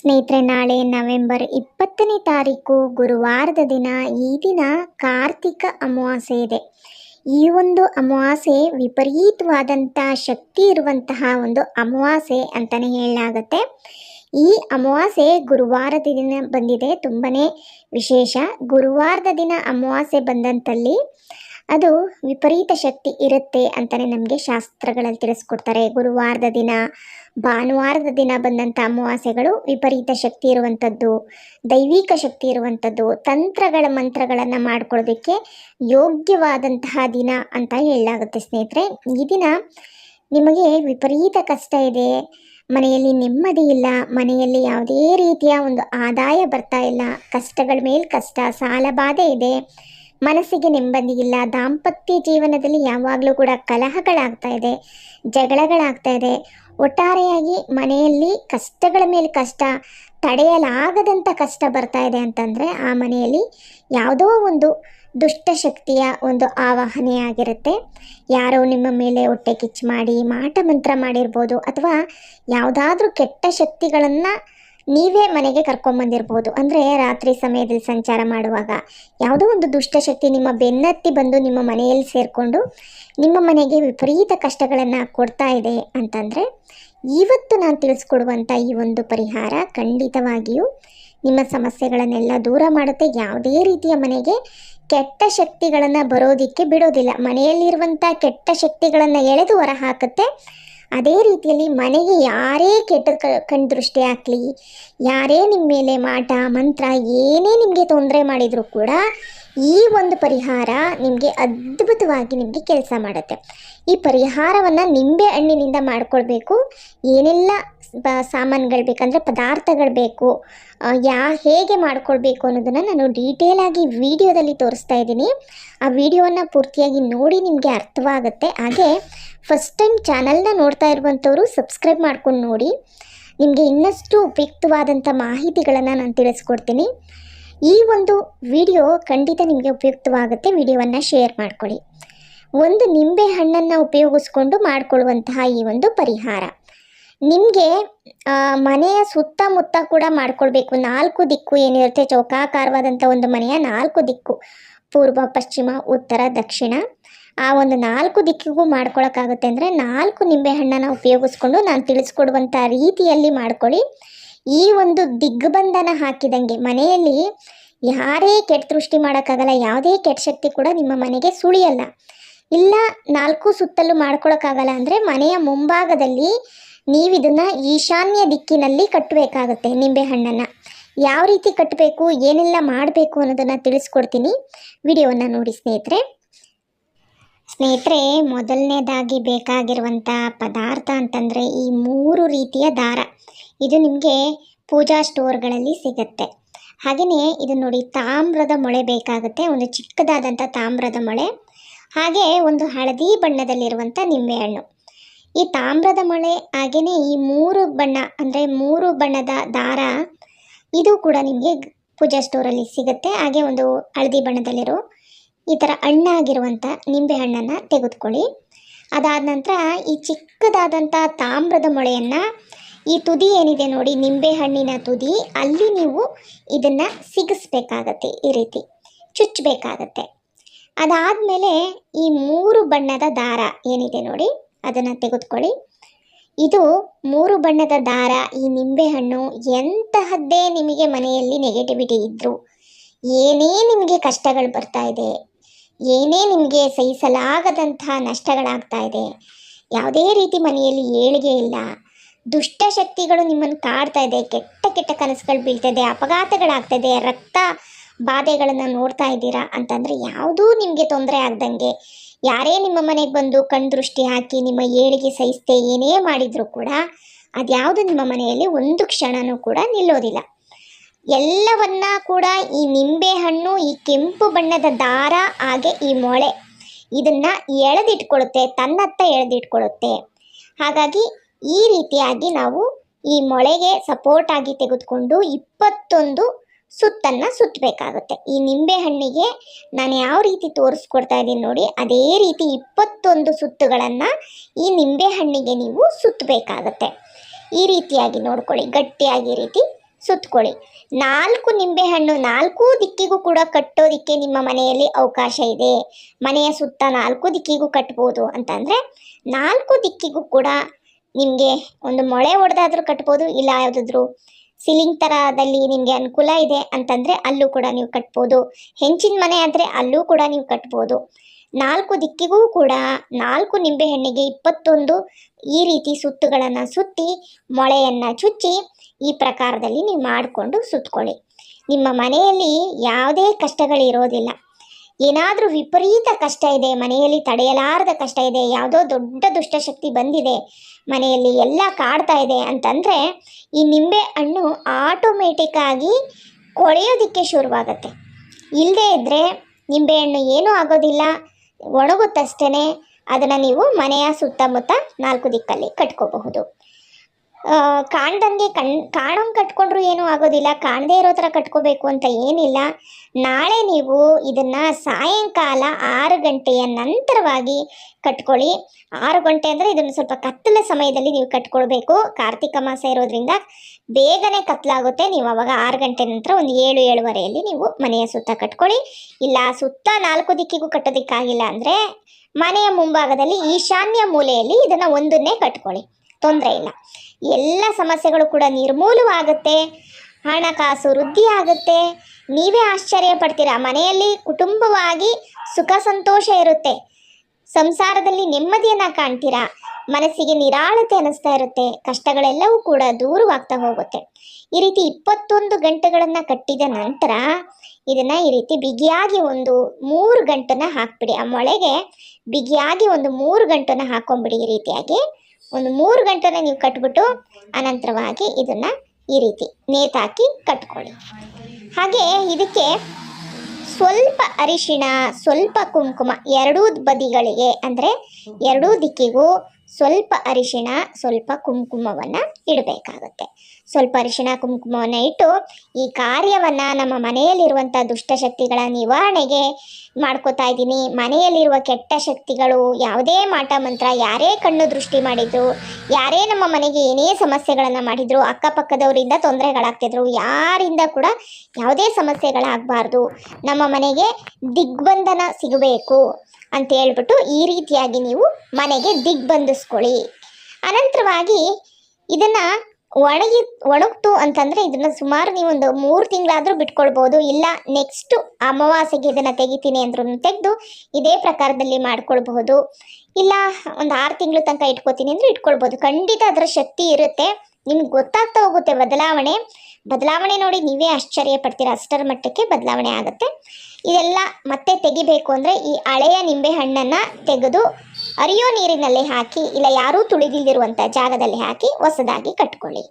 ಸ್ನೇಹಿತರೆ, ನಾಳೆ ನವೆಂಬರ್ ಇಪ್ಪತ್ತನೇ ತಾರೀಕು ಗುರುವಾರದ ದಿನ ಈ ದಿನ ಕಾರ್ತಿಕ ಅಮಾವಾಸ್ಯೆ ಇದೆ. ಈ ಒಂದು ಅಮಾವಾಸ್ಯೆ ವಿಪರೀತವಾದಂಥ ಶಕ್ತಿ ಇರುವಂತಹ ಒಂದು ಅಮಾವಾಸ್ಯೆ ಅಂತಲೇ ಹೇಳಲಾಗುತ್ತೆ. ಈ ಅಮಾವಾಸ್ಯೆ ಗುರುವಾರದ ದಿನ ಬಂದಿದೆ, ತುಂಬನೇ ವಿಶೇಷ. ಗುರುವಾರದ ದಿನ ಅಮಾವಾಸ್ಯೆ ಬಂದಂತಲ್ಲಿ ಅದು ವಿಪರೀತ ಶಕ್ತಿ ಇರುತ್ತೆ ಅಂತಲೇ ನಮಗೆ ಶಾಸ್ತ್ರಗಳಲ್ಲಿ ತಿಳಿಸ್ಕೊಡ್ತಾರೆ. ಗುರುವಾರದ ದಿನ, ಭಾನುವಾರದ ದಿನ ಬಂದಂಥ ಅಮಾವಾಸ್ಯೆಗಳು ವಿಪರೀತ ಶಕ್ತಿ ಇರುವಂಥದ್ದು ದೈವಿಕ ಶಕ್ತಿ ಇರುವಂಥದ್ದು ತಂತ್ರಗಳ ಮಂತ್ರಗಳನ್ನು ಮಾಡ್ಕೊಳ್ಳೋದಕ್ಕೆ ಯೋಗ್ಯವಾದಂತಹ ದಿನ ಅಂತ ಹೇಳಲಾಗುತ್ತೆ ಸ್ನೇಹಿತರೆ. ಈ ದಿನ ನಿಮಗೆ ವಿಪರೀತ ಕಷ್ಟ ಇದೆ, ಮನೆಯಲ್ಲಿ ನೆಮ್ಮದಿ ಇಲ್ಲ, ಮನೆಯಲ್ಲಿ ಯಾವುದೇ ರೀತಿಯ ಒಂದು ಆದಾಯ ಬರ್ತಾ ಇಲ್ಲ, ಕಷ್ಟಗಳ ಮೇಲೆ ಕಷ್ಟ, ಸಾಲ ಬಾಧೆ ಇದೆ ಮನಸ್ಸಿಗೆ ನೆಮ್ಮದಿ ಇಲ್ಲ, ದಾಂಪತ್ಯ ಜೀವನದಲ್ಲಿ ಯಾವಾಗಲೂ ಕೂಡ ಕಲಹಗಳಾಗ್ತಾ ಇದೆ, ಜಗಳಗಳಾಗ್ತಾ ಇದೆ. ಒಟ್ಟಾರೆಯಾಗಿ ಮನೆಯಲ್ಲಿ ಕಷ್ಟಗಳ ಮೇಲೆ ಕಷ್ಟ ತಡೆಯಲಾಗದಂಥ ಕಷ್ಟ ಬರ್ತಾ ಇದೆ ಅಂತಂದರೆ ಆ ಮನೆಯಲ್ಲಿ ಯಾವುದೋ ಒಂದು ದುಷ್ಟಶಕ್ತಿಯ ಒಂದು ಆವಾಹನೆ ಆಗಿರುತ್ತೆ. ಯಾರೋ ನಿಮ್ಮ ಮೇಲೆ ಹೊಟ್ಟೆ ಕಿಚ್ಚು ಮಾಡಿ, ಮಾಟ ಮಂತ್ರ ಮಾಡಿರ್ಬೋದು ಅಥವಾ ಯಾವುದಾದ್ರೂ ಕೆಟ್ಟ ಶಕ್ತಿಗಳನ್ನು ನೀವೇ ಮನೆಗೆ ಕರ್ಕೊಂಬಂದಿರ್ಬೋದು. ಅಂದರೆ ರಾತ್ರಿ ಸಮಯದಲ್ಲಿ ಸಂಚಾರ ಮಾಡುವಾಗ ಯಾವುದೋ ಒಂದು ದುಷ್ಟಶಕ್ತಿ ನಿಮ್ಮ ಬೆನ್ನತ್ತಿ ಬಂದು ನಿಮ್ಮ ಮನೆಯಲ್ಲಿ ಸೇರಿಕೊಂಡು ನಿಮ್ಮ ಮನೆಗೆ ವಿಪರೀತ ಕಷ್ಟಗಳನ್ನು ಕೊಡ್ತಾ ಇದೆ ಅಂತಂದರೆ ಇವತ್ತು ನಾನು ತಿಳಿಸ್ಕೊಡುವಂಥ ಈ ಒಂದು ಪರಿಹಾರ ಖಂಡಿತವಾಗಿಯೂ ನಿಮ್ಮ ಸಮಸ್ಯೆಗಳನ್ನೆಲ್ಲ ದೂರ ಮಾಡುತ್ತೆ. ಯಾವುದೇ ರೀತಿಯ ಮನೆಗೆ ಕೆಟ್ಟ ಶಕ್ತಿಗಳನ್ನು ಬರೋದಕ್ಕೆ ಬಿಡೋದಿಲ್ಲ. ಮನೆಯಲ್ಲಿರುವಂಥ ಕೆಟ್ಟ ಶಕ್ತಿಗಳನ್ನು ಎಳೆದು ಹೊರ ಹಾಕುತ್ತೆ ಅದೇ ರೀತಿಯಲ್ಲಿ ಮನೆಗೆ ಯಾರೇ ಕೆಟ್ಟ ಕಣ್ದೃಷ್ಟಿ ಆಗಲಿ, ಯಾರೇ ನಿಮ್ಮ ಮೇಲೆ ಮಾಟ, ಮಂತ್ರ ಏನೇ ನಿಮಗೆ ತೊಂದರೆ ಮಾಡಿದರೂ ಕೂಡ ಈ ಒಂದು ಪರಿಹಾರ ನಿಮಗೆ ಅದ್ಭುತವಾಗಿ ನಿಮಗೆ ಕೆಲಸ ಮಾಡುತ್ತೆ. ಈ ಪರಿಹಾರವನ್ನು ನಿಂಬೆ ಹಣ್ಣಿನಿಂದ ಮಾಡಿಕೊಳ್ಬೇಕು. ಏನೆಲ್ಲ ಸಾಮಾನುಗಳು ಬೇಕಂದರೆ ಪದಾರ್ಥಗಳು ಬೇಕು. ಯಾ, ಹೇಗೆ ಮಾಡ್ಕೊಳ್ಬೇಕು ಅನ್ನೋದನ್ನು ನಾನು ಡೀಟೇಲಾಗಿ ವಿಡಿಯೋದಲ್ಲಿ ತೋರಿಸ್ತಾ ಇದ್ದೀನಿ. ಆ ವಿಡಿಯೋವನ್ನು ಪೂರ್ತಿಯಾಗಿ ನೋಡಿ ನಿಮಗೆ ಅರ್ಥವಾಗುತ್ತೆ. ಹಾಗೆ ಫಸ್ಟ್ ಟೈಮ್ ಚಾನಲ್ನ ನೋಡ್ತಾ ಇರುವಂಥವರು ಸಬ್ಸ್ಕ್ರೈಬ್ ಮಾಡ್ಕೊಂಡು ನೋಡಿ. ನಿಮಗೆ ಇನ್ನಷ್ಟು ಉಪಯುಕ್ತವಾದಂಥ ಮಾಹಿತಿಗಳನ್ನು ನಾನು ತಿಳಿಸ್ಕೊಡ್ತೀನಿ. ಈ ಒಂದು ವಿಡಿಯೋ ಖಂಡಿತ ನಿಮಗೆ ಉಪಯುಕ್ತವಾಗುತ್ತೆ. ವಿಡಿಯೋವನ್ನು ಶೇರ್ ಮಾಡ್ಕೊಳ್ಳಿ. ಒಂದು ನಿಂಬೆ ಹಣ್ಣನ್ನು ಉಪಯೋಗಿಸ್ಕೊಂಡು ಮಾಡಿಕೊಳ್ಳುವಂತಹ ಈ ಒಂದು ಪರಿಹಾರ. ನಿಮಗೆ ಮನೆಯ ಸುತ್ತಮುತ್ತ ಕೂಡ ಮಾಡ್ಕೊಳ್ಬೇಕು. ನಾಲ್ಕು ದಿಕ್ಕು ಏನಿರುತ್ತೆ ಚೌಕಾಕಾರವಾದಂಥ ಒಂದು ಮನೆಯ ನಾಲ್ಕು ದಿಕ್ಕು. ಪೂರ್ವ, ಪಶ್ಚಿಮ, ಉತ್ತರ, ದಕ್ಷಿಣ. ಆ ಒಂದು ನಾಲ್ಕು ದಿಕ್ಕಿಗೂ ಮಾಡ್ಕೊಳಕ್ಕಾಗುತ್ತೆ ಅಂದರೆ ನಾಲ್ಕು ನಿಂಬೆಹಣ್ಣನ್ನು ಉಪಯೋಗಿಸ್ಕೊಂಡು ನಾನು ತಿಳಿಸ್ಕೊಡುವಂಥ ರೀತಿಯಲ್ಲಿ ಮಾಡ್ಕೊಳ್ಳಿ. ಈ ಒಂದು ದಿಗ್ಬಂಧನ ಹಾಕಿದಂಗೆ ಮನೆಯಲ್ಲಿ ಯಾರೇ ಕೆಟ್ಟ ದೃಷ್ಟಿ ಮಾಡೋಕ್ಕಾಗಲ್ಲ, ಯಾವುದೇ ಕೆಟ್ಟ ಶಕ್ತಿ ಕೂಡ ನಿಮ್ಮ ಮನೆಗೆ ಸುಳಿಯಲ್ಲ. ಇಲ್ಲ, ನಾಲ್ಕು ಸುತ್ತಲೂ ಮಾಡ್ಕೊಳಕ್ಕಾಗಲ್ಲ ಅಂದರೆ ಮನೆಯ ಮುಂಭಾಗದಲ್ಲಿ ನೀವು ಇದನ್ನು ಈಶಾನ್ಯ ದಿಕ್ಕಿನಲ್ಲಿ ಕಟ್ಟಬೇಕಾಗುತ್ತೆ ನಿಂಬೆಹಣ್ಣನ್ನು ಯಾವ ರೀತಿ ಕಟ್ಟಬೇಕು ಏನೆಲ್ಲ ಮಾಡಬೇಕು ಅನ್ನೋದನ್ನು ತಿಳಿಸ್ಕೊಡ್ತೀನಿ. ವಿಡಿಯೋವನ್ನು ನೋಡಿ ಸ್ನೇಹಿತರೆ. ಸ್ನೇಹಿತರೆ, ಮೊದಲನೇದಾಗಿ ಬೇಕಾಗಿರುವಂಥ ಪದಾರ್ಥ ಅಂತಂದರೆ ಈ ಮೂರು ರೀತಿಯ ದಾರ. ಇದು ನಿಮಗೆ ಪೂಜಾ ಸ್ಟೋರ್ಗಳಲ್ಲಿ ಸಿಗುತ್ತೆ. ಹಾಗೆಯೇ ಇದು ನೋಡಿ ತಾಮ್ರದ ಮೊಳೆ ಬೇಕಾಗುತ್ತೆ, ಒಂದು ಚಿಕ್ಕದಾದಂಥ ತಾಮ್ರದ ಮೊಳೆ. ಹಾಗೆ ಒಂದು ಹಳದಿ ಬಣ್ಣದಲ್ಲಿರುವಂಥ ನಿಂಬೆಹಣ್ಣು ಈ ತಾಮ್ರದ ಮೊಳೆ ಹಾಗೆಯೇ ಈ ಮೂರು ಬಣ್ಣ, ಅಂದರೆ ಮೂರು ಬಣ್ಣದ ದಾರ, ಇದು ಕೂಡ ನಿಮಗೆ ಪೂಜಾ ಸ್ಟೋರಲ್ಲಿ ಸಿಗುತ್ತೆ. ಹಾಗೆ ಒಂದು ಹಳದಿ ಬಣ್ಣದಲ್ಲಿರೋ ಈ ಥರ ಹಣ್ಣಾಗಿರುವಂಥ ನಿಂಬೆ ಹಣ್ಣನ್ನು ತೆಗೆದುಕೊಳ್ಳಿ. ಅದಾದ ನಂತರ ಈ ಚಿಕ್ಕದಾದಂಥ ತಾಮ್ರದ ಮೊಳೆಯನ್ನು ಈ ತುದಿ ಏನಿದೆ ನೋಡಿ, ನಿಂಬೆ ಹಣ್ಣಿನ ತುದಿ, ಅಲ್ಲಿ ನೀವು ಇದನ್ನು ಸಿಗಿಸ್ಬೇಕಾಗತ್ತೆ, ಈ ರೀತಿ ಚುಚ್ಚಬೇಕಾಗತ್ತೆ ಅದಾದಮೇಲೆ ಈ ಮೂರು ಬಣ್ಣದ ದಾರ ಏನಿದೆ ನೋಡಿ ಅದನ್ನು ತೆಗೆದುಕೊಳ್ಳಿ. ಇದು ಮೂರು ಬಣ್ಣದ ದಾರ, ಈ ನಿಂಬೆಹಣ್ಣು ಎಂತಹದ್ದೇ ನಿಮಗೆ ಮನೆಯಲ್ಲಿ ನೆಗೆಟಿವಿಟಿ ಇದ್ದರೂ ಏನೇ ನಿಮಗೆ ಕಷ್ಟಗಳು ಬರ್ತಾ ಇದೆ, ಏನೇ ನಿಮಗೆ ಸಹಿಸಲಾಗದಂತಹ ನಷ್ಟಗಳಾಗ್ತಾ ಇದೆ, ಯಾವುದೇ ರೀತಿ ಮನೆಯಲ್ಲಿ ಏಳಿಗೆ ಇಲ್ಲ ದುಷ್ಟಶಕ್ತಿಗಳು ನಿಮ್ಮನ್ನು ಕಾಡ್ತಾ ಇದೆ, ಕೆಟ್ಟ ಕೆಟ್ಟ ಕನಸುಗಳು ಬೀಳ್ತಾ ಇದೆ, ಅಪಘಾತಗಳಾಗ್ತಾ ಇದೆ, ರಕ್ತ ಬಾಧೆಗಳನ್ನು ನೋಡ್ತಾ ಇದ್ದೀರಾ ಅಂತಂದರೆ ಯಾವುದೂ ನಿಮಗೆ ತೊಂದರೆ ಆಗ್ದಂಗೆ ಯಾರೇ ನಿಮ್ಮ ಮನೆಗೆ ಬಂದು ಕಣ್ದೃಷ್ಟಿ ಹಾಕಿ ನಿಮ್ಮ ಏಳಿಗೆ ಸಹಿಸ್ತೆ ಏನೇ ಮಾಡಿದರೂ ಕೂಡ ಅದ್ಯಾವುದು ನಿಮ್ಮ ಮನೆಯಲ್ಲಿ ಒಂದು ಕ್ಷಣನೂ ಕೂಡ ನಿಲ್ಲೋದಿಲ್ಲ. ಎಲ್ಲವನ್ನ ಕೂಡ ಈ ನಿಂಬೆ ಹಣ್ಣು, ಈ ಕೆಂಪು ಬಣ್ಣದ ದಾರ, ಹಾಗೆ ಈ ಮೊಳೆ ಇದನ್ನ ಎಳೆದಿಟ್ಕೊಳ್ಳುತ್ತೆ ತನ್ನತ್ತ ಎಳೆದಿಟ್ಕೊಳ್ಳುತ್ತೆ ಹಾಗಾಗಿ ಈ ರೀತಿಯಾಗಿ ನಾವು ಈ ಮೊಳೆಗೆ ಸಪೋರ್ಟ್ ಆಗಿ ತೆಗೆದುಕೊಂಡು ಇಪ್ಪತ್ತೊಂದು ಸುತ್ತನ್ನು ಸುತ್ತಬೇಕಾಗುತ್ತೆ. ಈ ನಿಂಬೆ ಹಣ್ಣಿಗೆ ನಾನು ಯಾವ ರೀತಿ ತೋರಿಸ್ಕೊಡ್ತಾ ಇದ್ದೀನಿ ನೋಡಿ, ಅದೇ ರೀತಿ ಇಪ್ಪತ್ತೊಂದು ಸುತ್ತುಗಳನ್ನು ಈ ನಿಂಬೆ ಹಣ್ಣಿಗೆ ನೀವು ಸುತ್ತಬೇಕಾಗತ್ತೆ. ಈ ರೀತಿಯಾಗಿ ನೋಡ್ಕೊಳ್ಳಿ, ಗಟ್ಟಿಯಾಗಿ ರೀತಿ ಸುತ್ತಕೊಳ್ಳಿ. ನಾಲ್ಕು ನಿಂಬೆಹಣ್ಣು ನಾಲ್ಕು ದಿಕ್ಕಿಗೂ ಕೂಡ ಕಟ್ಟೋದಿಕ್ಕೆ ನಿಮ್ಮ ಮನೆಯಲ್ಲಿ ಅವಕಾಶ ಇದೆ. ಮನೆಯ ಸುತ್ತ ನಾಲ್ಕು ದಿಕ್ಕಿಗೂ ಕಟ್ಬೋದು ಅಂತಂದರೆ ನಾಲ್ಕು ದಿಕ್ಕಿಗೂ ಕೂಡ ನಿಮಗೆ ಒಂದು ಮೊಳೆ ಹೊಡೆದಾದ್ರೂ ಕಟ್ಬೋದು, ಇಲ್ಲ ಯಾವುದಾದ್ರೂ ಸಿಲಿಂಗ್ ಥರದಲ್ಲಿ ನಿಮಗೆ ಅನುಕೂಲ ಇದೆ ಅಂತಂದರೆ ಅಲ್ಲೂ ಕೂಡ ನೀವು ಕಟ್ಬೋದು. ಹೆಂಚಿನ ಮನೆ ಆದರೆ ಅಲ್ಲೂ ಕೂಡ ನೀವು ಕಟ್ಬೋದು. ನಾಲ್ಕು ದಿಕ್ಕಿಗೂ ಕೂಡ ನಾಲ್ಕು ನಿಂಬೆಹಣ್ಣಿಗೆ ಇಪ್ಪತ್ತೊಂದು ಈ ರೀತಿ ಸುತ್ತುಗಳನ್ನು ಸುತ್ತಿ ಮೊಳೆಯನ್ನು ಚುಚ್ಚಿ ಈ ಪ್ರಕಾರದಲ್ಲಿ ನೀವು ಮಾಡಿಕೊಂಡು ಸುತ್ಕೊಳ್ಳಿ. ನಿಮ್ಮ ಮನೆಯಲ್ಲಿ ಯಾವುದೇ ಕಷ್ಟಗಳಿರೋದಿಲ್ಲ. ಏನಾದರೂ ವಿಪರೀತ ಕಷ್ಟ ಇದೆ, ಮನೆಯಲ್ಲಿ ತಡೆಯಲಾರದ ಕಷ್ಟ ಇದೆ, ಯಾವುದೋ ದೊಡ್ಡ ದುಷ್ಟಶಕ್ತಿ ಬಂದಿದೆ, ಮನೆಯಲ್ಲಿ ಎಲ್ಲ ಕಾಡ್ತಾ ಇದೆ ಅಂತಂದರೆ ಈ ನಿಂಬೆ ಹಣ್ಣು ಆಟೋಮೆಟಿಕ್ಕಾಗಿ ಕೊಳೆಯೋದಕ್ಕೆ ಶುರುವಾಗತ್ತೆ. ಇಲ್ಲದೇ ಇದ್ದರೆ ನಿಂಬೆಹಣ್ಣು ಏನೂ ಆಗೋದಿಲ್ಲ ಒಣಗುತ್ತಷ್ಟೇ ಅದನ್ನು ನೀವು ಮನೆಯ ಸುತ್ತಮುತ್ತ ನಾಲ್ಕು ದಿಕ್ಕಲ್ಲಿ ಕಟ್ಕೋಬಹುದು. ಕಾಣ್ದಂಗೆ ಕಣ್ ಕಾಣೋಂಗೆ ಕಟ್ಕೊಂಡ್ರು ಏನೂ ಆಗೋದಿಲ್ಲ. ಕಾಣದೇ ಇರೋ ಥರ ಕಟ್ಕೋಬೇಕು ಅಂತ ಏನಿಲ್ಲ. ನಾಳೆ ನೀವು ಇದನ್ನು ಸಾಯಂಕಾಲ ಆರು ಗಂಟೆಯ ನಂತರವಾಗಿ ಕಟ್ಕೊಳ್ಳಿ. ಆರು ಗಂಟೆ ಅಂದರೆ ಇದನ್ನು ಸ್ವಲ್ಪ ಕತ್ತಲ ಸಮಯದಲ್ಲಿ ನೀವು ಕಟ್ಕೊಳ್ಬೇಕು. ಕಾರ್ತಿಕ ಮಾಸ ಇರೋದ್ರಿಂದ ಬೇಗನೆ ಕತ್ತಲಾಗುತ್ತೆ ನೀವು ಅವಾಗ ಆರು ಗಂಟೆ ನಂತರ ಒಂದು ಏಳು, ಏಳುವರೆಯಲ್ಲಿ ನೀವು ಮನೆಯ ಸುತ್ತ ಕಟ್ಕೊಳ್ಳಿ. ಇಲ್ಲ, ಸುತ್ತ ನಾಲ್ಕು ದಿಕ್ಕಿಗೂ ಕಟ್ಟೋದಕ್ಕಾಗಿಲ್ಲ ಅಂದರೆ ಮನೆಯ ಮುಂಭಾಗದಲ್ಲಿ ಈಶಾನ್ಯ ಮೂಲೆಯಲ್ಲಿ ಇದನ್ನು ಒಂದನ್ನೇ ಕಟ್ಕೊಳ್ಳಿ. ತೊಂದರೆ ಇಲ್ಲ. ಎಲ್ಲ ಸಮಸ್ಯೆಗಳು ಕೂಡ ನಿರ್ಮೂಲವಾಗುತ್ತೆ. ಹಣಕಾಸು ವೃದ್ಧಿ ಆಗುತ್ತೆ ನೀವೇ ಆಶ್ಚರ್ಯ ಪಡ್ತೀರಾ ಮನೆಯಲ್ಲಿ ಕುಟುಂಬವಾಗಿ ಸುಖ ಸಂತೋಷ ಇರುತ್ತೆ. ಸಂಸಾರದಲ್ಲಿ ನೆಮ್ಮದಿಯನ್ನು ಕಾಣ್ತೀರಾ? ಮನಸ್ಸಿಗೆ ನಿರಾಳತೆ ಅನ್ನಿಸ್ತಾ ಇರುತ್ತೆ. ಕಷ್ಟಗಳೆಲ್ಲವೂ ಕೂಡ ದೂರವಾಗ್ತಾ ಹೋಗುತ್ತೆ. ಈ ರೀತಿ ಇಪ್ಪತ್ತೊಂದು ಗಂಟೆಗಳನ್ನು ಕಟ್ಟಿದ ನಂತರ ಇದನ್ನು ಈ ರೀತಿ ಬಿಗಿಯಾಗಿ ಒಂದು ಮೂರು ಗಂಟನ್ನು ಹಾಕ್ಬಿಡಿ. ಆ ಮೊಳೆಗೆ ಬಿಗಿಯಾಗಿ ಒಂದು ಮೂರು ಗಂಟನ್ನು ಹಾಕೊಂಬಿಡಿ ಈ ರೀತಿಯಾಗಿ. ಒಂದು ಮೂರು ಗಂಟೆನ ನೀವು ಕಟ್ಬಿಟ್ಟು ಅನಂತರವಾಗಿ ಇದನ್ನು ಈ ರೀತಿ ನೇತಾಕಿ ಕಟ್ಕೊಳ್ಳಿ. ಹಾಗೆ ಇದಕ್ಕೆ ಸ್ವಲ್ಪ ಅರಿಶಿಣ, ಸ್ವಲ್ಪ ಕುಂಕುಮ ಎರಡೂ ಬದಿಗಳಿಗೆ, ಅಂದರೆ ಎರಡೂ ದಿಕ್ಕಿಗೂ ಸ್ವಲ್ಪ ಅರಿಶಿನ ಸ್ವಲ್ಪ ಕುಂಕುಮವನ್ನು ಇಡಬೇಕಾಗುತ್ತೆ. ಸ್ವಲ್ಪ ಅರಿಶಿಣ, ಕುಂಕುಮವನ್ನು ಇಟ್ಟು ಈ ಕಾರ್ಯವನ್ನು ನಮ್ಮ ಮನೆಯಲ್ಲಿರುವಂಥ ದುಷ್ಟಶಕ್ತಿಗಳ ನಿವಾರಣೆಗೆ ಮಾಡ್ಕೋತಾ ಇದ್ದೀನಿ. ಮನೆಯಲ್ಲಿರುವ ಕೆಟ್ಟ ಶಕ್ತಿಗಳು ಯಾವುದೇ ಮಾಟ, ಮಂತ್ರ, ಯಾರೇ ಕಣ್ಣು ದೃಷ್ಟಿ ಮಾಡಿದ್ರು, ಯಾರೇ ನಮ್ಮ ಮನೆಗೆ ಏನೇ ಸಮಸ್ಯೆಗಳನ್ನು ಮಾಡಿದ್ರು, ಅಕ್ಕಪಕ್ಕದವರಿಂದ ತೊಂದರೆಗಳಾಗ್ತಿದ್ರು, ಯಾರಿಂದ ಕೂಡ ಯಾವುದೇ ಸಮಸ್ಯೆಗಳಾಗಬಾರ್ದು. ನಮ್ಮ ಮನೆಗೆ ದಿಗ್ಬಂಧನ ಸಿಗಬೇಕು. ಅಂತ ಹೇಳ್ಬಿಟ್ಟು ಈ ರೀತಿಯಾಗಿ ನೀವು ಮನೆಗೆ ದಿಗ್ಬಂಧಿಸ್ಕೊಳ್ಳಿ ಅನಂತರವಾಗಿ ಇದನ್ನು ಒಣಗಿ, ಒಣಗ್ತು ಅಂತಂದರೆ ಇದನ್ನು ಸುಮಾರು ನೀವು ಒಂದು ಮೂರು ತಿಂಗಳಾದರೂ ಬಿಟ್ಕೊಳ್ಬೋದು. ಇಲ್ಲ ನೆಕ್ಸ್ಟು ಅಮಾವಾಸ್ಯೆಗೆ ಇದನ್ನು ತೆಗಿತೀನಿ ಅಂದ್ರೂ ತೆಗೆದು ಇದೇ ಪ್ರಕಾರದಲ್ಲಿ ಮಾಡ್ಕೊಳ್ಬಹುದು. ಇಲ್ಲ, ಒಂದು ಆರು ತಿಂಗಳು ತನಕ ಇಟ್ಕೋತೀನಿ ಅಂದರೆ ಇಟ್ಕೊಳ್ಬೋದು. ಖಂಡಿತ ಅದರ ಶಕ್ತಿ ಇರುತ್ತೆ. ನಿಮ್ಗೆ ಗೊತ್ತಾಗ್ತಾ ಹೋಗುತ್ತೆ ಬದಲಾವಣೆ. ಬದಲಾವಣೆ ನೋಡಿ ನೀವೇ ಆಶ್ಚರ್ಯ ಪಡ್ತೀರಾ? ಅಷ್ಟರ ಮಟ್ಟಕ್ಕೆ ಬದಲಾವಣೆ ಆಗುತ್ತೆ. ಇದೆಲ್ಲ ಮತ್ತೆ ತೆಗಿಬೇಕು ಅಂದರೆ ಈ ಹಳೆಯ ನಿಂಬೆ ಹಣ್ಣನ್ನು ತೆಗೆದು ಅರಿಯೋ ನೀರಿನಲ್ಲಿ ಹಾಕಿ, ಇಲ್ಲ ಯಾರೂ ತುಳಿದಿಲ್ದಿರುವಂಥ ಜಾಗದಲ್ಲಿ ಹಾಕಿ ಹೊಸದಾಗಿ ಕಟ್ಕೊಳ್ಳಿ.